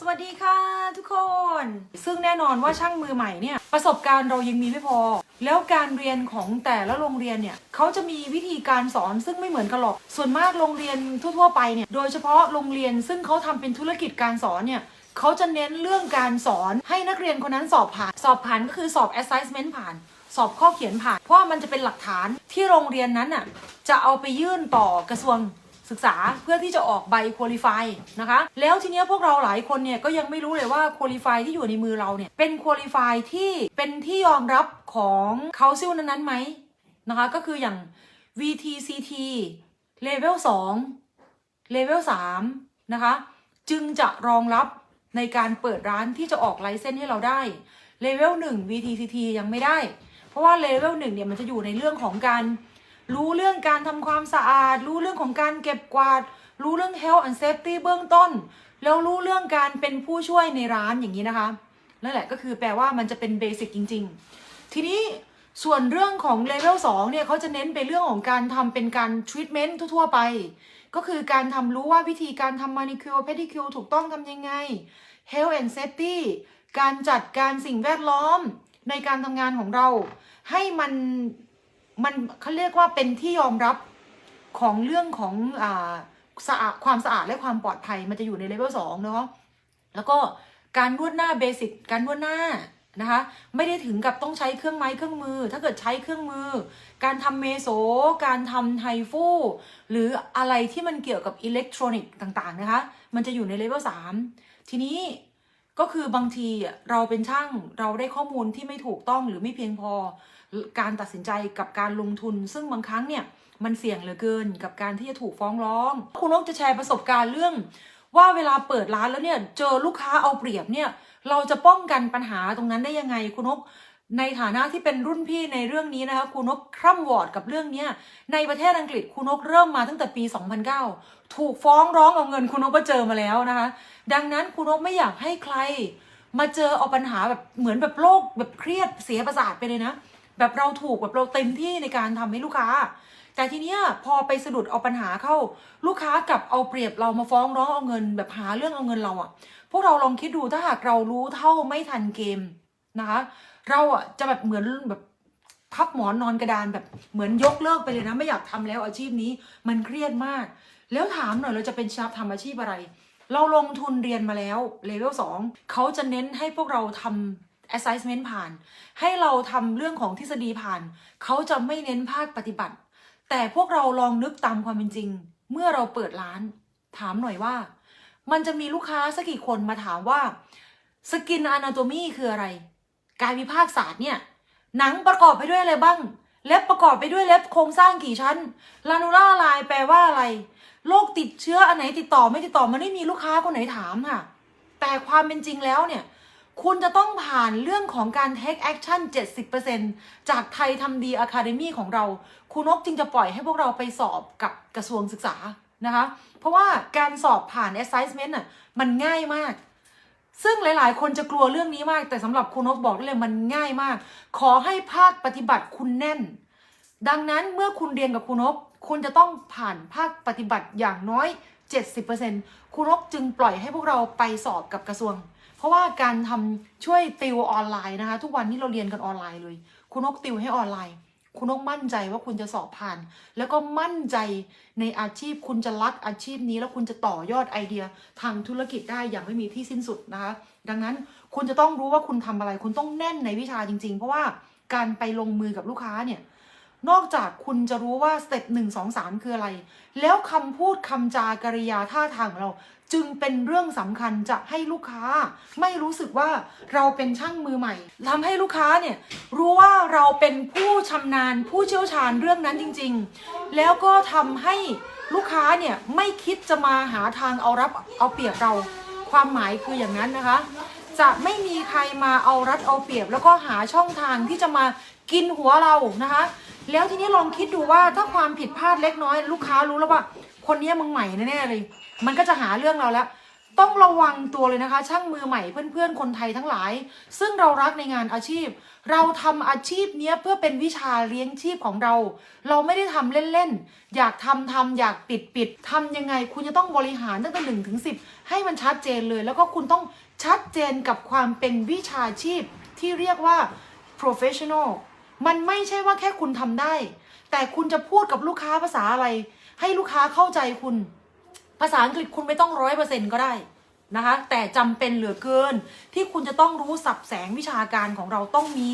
สวัสดีค่ะทุกคน ซึ่งแน่นอนว่าช่างมือใหม่เนี่ย ประสบการณ์เรายังมีไม่พอ แล้วการเรียนของแต่ละโรงเรียนเนี่ยเขาจะมีวิธีการสอนซึ่งไม่เหมือนกันหรอก ส่วนมากโรงเรียนทั่วๆไปเนี่ยโดยเฉพาะโรงเรียนซึ่งเขาทำเป็นธุรกิจการสอนเนี่ยเขาจะเน้นเรื่องการสอนให้นักเรียนคนนั้นสอบผ่าน สอบผ่านก็คือสอบ assessment ผ่าน สอบข้อเขียนผ่าน เพราะมันจะเป็นหลักฐานที่โรงเรียนนั้นน่ะจะเอาไปยื่นต่อกระทรวง ศึกษาเพื่อที่จะออกใบคุริฟายนะคะ แล้วทีเนี้ยพวกเราหลายคนเนี่ยก็ยังไม่รู้เลยว่าคุริฟายที่อยู่ในมือเราเนี่ยเป็นคุริฟายที่เป็นที่ยอมรับของเขาซิลนั้นๆไหมนะคะ ก็คืออย่าง VTCT Level 2 Level 3 นะคะ จึงจะรองรับในการเปิดร้านที่จะออกไลเซนส์ให้เราได้ Level 1 VTCT ยังไม่ได้ เพราะว่า Level 1เนี่ยมันจะอยู่ในเรื่องของการ รู้เรื่องการทำความสะอาด รู้เรื่องของการเก็บกวาด รู้เรื่อง health and safety เบื้องต้น แล้วรู้เรื่องการเป็นผู้ช่วยในร้านอย่างนี้นะคะนั่นแหละก็คือแปลว่ามันจะเป็นเบสิกจริง ๆ ทีนี้ส่วนเรื่องของเลเวล2เนี่ยเขาจะเน้นไปเรื่องของการทำเป็นการทรีทเมนต์ทั่วๆไป ก็คือการทำรู้ว่าวิธีการทำมานิคิวเพดิคิวถูกต้องทำยังไง health and safety การจัดการสิ่งแวดล้อมในการทำงานของเรา ให้มัน มันเขาเรียกว่าเป็นที่ยอมรับของเรื่องของอสะอาดความสะอาดและความปลอดภัยมันจะอยู่ในเลเวลสองเนาะแล้วก็การนวดหน้าเบสิกการนวดหน้านะคะไม่ได้ถึงกับต้องใช้เครื่องไม้เครื่องมือ ถ้าเกิดใช้เครื่องมือ การทำเมโซการทำไฮฟูหรืออะไรที่มันเกี่ยวกับอิเล็กทรอนิกส์ต่างๆนะคะ มันจะอยู่ในเลเวลสามทีนี้ก็คือบางทีเราเป็นช่างเราได้ข้อมูลที่ไม่ถูกต้องหรือไม่เพียงพอ การตัดสินใจกับการลงทุน ซึ่งบางครั้งเนี่ยมันเสี่ยงเหลือเกินกับการที่จะถูกฟ้องร้อง คุณนกจะแชร์ประสบการณ์เรื่อง ว่าเวลาเปิดร้านแล้วเนี่ยเจอลูกค้าเอาเปรียบเนี่ยเราจะป้องกันปัญหาตรงนั้นได้ยังไงคุณนกในฐานะที่เป็นรุ่นพี่ในเรื่องนี้นะคะคุณนกคร่ำวอร์ดกับเรื่องนี้ในประเทศอังกฤษคุณนกเริ่มมาตั้งแต่ปี 2009 ถูกฟ้องร้องเอาเงินคุณนกก็เจอมาแล้วนะคะ ดังนั้นคุณนกไม่อยากให้ใคร มาเจอเอาปัญหาแบบเหมือนแบบโรคแบบเครียดเสียประสาทไปเลยนะ แบบเราถูกแบบเราเต็มที่ในการทำให้ลูกค้า แต่ทีเนี้ยพอไปสะดุดเอาปัญหาเข้า ลูกค้ากับเอาเปรียบเรามาฟ้องร้องเอาเงิน แบบหาเรื่องเอาเงินเราอะพวกเราลองคิดดูถ้าหากเรารู้เท่าไม่ทันเกมนะคะ เราอะจะแบบเหมือนแบบพับหมอนนอนกระดานแบบเหมือนยกเลิกไปเลยนะ ไม่อยากทำแล้วอาชีพนี้มันเครียดมาก แล้วถามหน่อยเราจะเป็นชาทำอาชีพอะไร เราลงทุนเรียนมาแล้วเลเวล2เขาจะเน้นให้พวกเราทำ assessment ผ่าน ให้เราทำเรื่องของทฤษฎีผ่าน เขาจะไม่เน้นภาคปฏิบัติ แต่พวกเราลองนึกตามความเป็นจริง เมื่อเราเปิดร้าน ถามหน่อยว่า มันจะมีลูกค้าสักกี่คนมาถามว่าสกินอนาโตมีคืออะไร กายวิภาคศาสตร์เนี่ย หนังประกอบไปด้วยอะไรบ้าง เล็บประกอบไปด้วยเล็บโครงสร้างกี่ชั้น ลานูล่าลายแปลว่าอะไร โรคติดเชื้ออันไหนติดต่อไม่ติดต่อมันไม่มีลูกค้าคนไหนถามค่ะ แต่ความเป็นจริงแล้วเนี่ย คุณจะต้องผ่านเรื่องของการ take action 70%จากไทยทำดี Academy ของเรา คุณนกจึงจะปล่อยให้พวกเราไปสอบกับกระทรวงศึกษานะคะ เพราะว่าการสอบผ่าน assessment น่ะมันง่ายมาก ซึ่งหลาย ๆ คนจะกลัวเรื่องนี้มาก แต่สำหรับคุณนกบอกได้เลยมันง่ายมาก ขอให้ภาคปฏิบัติคุณแน่น ดังนั้นเมื่อคุณเรียนกับคุณนก คุณจะต้องผ่านภาคปฏิบัติอย่างน้อย 70%คุณนกจึงปล่อยให้พวกเราไปสอบกับกระทรวง เพราะว่าการทำช่วยติวออนไลน์นะคะ ทุกวันนี้เราเรียนกันออนไลน์เลย คุณนกติวให้ออนไลน์ คุณนกมั่นใจว่าคุณจะสอบผ่าน แล้วก็มั่นใจในอาชีพ คุณจะรักอาชีพนี้ แล้วคุณจะต่อยอดไอเดียทางธุรกิจได้อย่างไม่มีที่สิ้นสุดนะคะ ดังนั้นคุณจะต้องรู้ว่าคุณทำอะไร คุณต้องแน่นในวิชาจริง ๆ เพราะว่าการไปลงมือกับลูกค้าเนี่ย นอกจากคุณจะรู้ว่าสเต็ปหนึ่งสองสามคืออะไร แล้วคำพูดคำจากริยาท่าทางเรา จึงเป็นเรื่องสำคัญจะให้ลูกค้า ไม่รู้สึกว่าเราเป็นช่างมือใหม่ทำให้ลูกค้าเนี่ยรู้ว่าเราเป็นผู้ชำนาญผู้เชี่ยวชาญเรื่องนั้นจริง ๆ แล้วก็ทำให้ลูกค้าเนี่ยไม่คิดจะมาหาทางเอารับเอาเปรียบเรา ความหมายคืออย่างนั้นนะคะ จะไม่มีใครมาเอารัดเอาเปรียบ แล้วก็หาช่องทางที่จะมากินหัวเรานะคะ แล้วทีนี้ลองคิดดูว่าถ้าความผิดพลาดเล็กน้อย ลูกค้ารู้แล้วว่า คนนี้มึงใหม่แน่ๆเลย มันก็จะหาเรื่องเราแล้ว ต้องระวังตัวเลยนะคะ ช่างมือใหม่เพื่อนๆคนไทยทั้งหลาย ซึ่งเรารักในงานอาชีพ เราทำอาชีพเนี้ยเพื่อเป็นวิชาเลี้ยงชีพของเรา เราไม่ได้ทำเล่นๆอยากทำทำอยากปิดปิดทำยังไง คุณจะต้องบริหารตั้งแต่หนึ่งถึงสิบให้มันชัดเจนเลย แล้วก็คุณต้องชัดเจนกับความเป็นวิชาชีพที่เรียกว่า professional มันไม่ใช่ว่าแค่คุณทำได้ แต่คุณจะพูดกับลูกค้าภาษาอะไร ให้ลูกค้าเข้าใจคุณ ภาษาอังกฤษคุณไม่ต้องร้อยเปอร์เซ็นก็ได้นะคะ แต่จำเป็นเหลือเกิน ที่คุณจะต้องรู้สับแสงวิชาการของเราต้องมี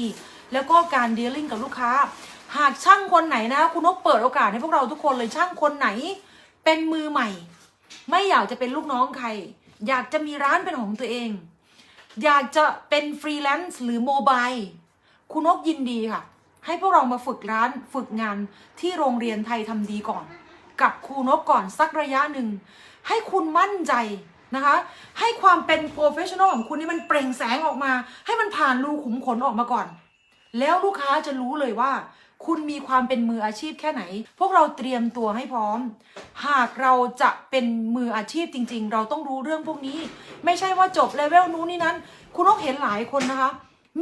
แล้วก็การเดลลิ่งกับลูกค้า หากช่างคนไหนนะ คุณนกเปิดโอกาสให้พวกเราทุกคนเลยช่างคนไหน เป็นมือใหม่ ไม่อยากจะเป็นลูกน้องใคร อยากจะมีร้านเป็นของตัวเอง อยากจะเป็นฟรีแลนซ์หรือโมบายคุณนกยินดีค่ะ ให้พวกเรามาฝึกร้านฝึกงานที่โรงเรียนไทยทำดีก่อน กับครูนกก่อนสักระยะหนึ่ง ให้คุณมั่นใจนะคะ ให้ความเป็นโปรเฟชชั่นอลของคุณนี่มันเปล่งแสงออกมา ให้มันผ่านรูขุมขนออกมาก่อน แล้วลูกค้าจะรู้เลยว่า คุณมีความเป็นมืออาชีพแค่ไหน พวกเราเตรียมตัวให้พร้อม หากเราจะเป็นมืออาชีพจริง ๆ เราต้องรู้เรื่องพวกนี้ ไม่ใช่ว่าจบเลเวลนู้นนี่นั้น คุณนกเห็นหลายคนนะคะ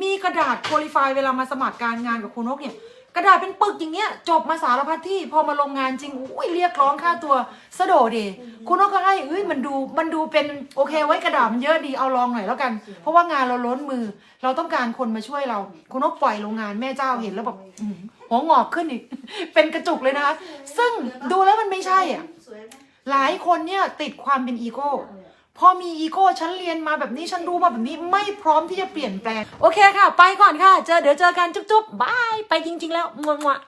มีกระดาษ qualify เวลามาสมัครการงานกับคุณนกเนี่ย กระดาษเป็นปึกอย่างเงี้ย จบมาสารพัดที่พอมาลงงานจริงอุ้ยเรียกร้องค่าตัวสะโดดเดคุณนกก็ให้เอ้ยมันดูมันดูเป็นโอเคไว้กระดาษมันเยอะดีเอาลองหน่อยแล้วกัน เพราะว่างานเราล้นมือ เราต้องการคนมาช่วยเรา คุณนกปล่อยโรงงานแม่เจ้าเห็นแล้วแบบอื้อหือหัวงอกขึ้นอีก เป็นกระจุกเลยนะคะซึ่งดูแล้วมันไม่ใช่อะหมหลายคนเนี่ยติดความเป็นอีโก้ พอมีอีโก้ฉันเรียนมาแบบนี้ฉันรู้มาแบบนี้ไม่พร้อมที่จะเปลี่ยนแปลง โอเคค่ะ ไปก่อนค่ะ เจอเดี๋ยวเจอกันจุ๊บๆบาย ไปจริง ๆ แล้วมัวๆ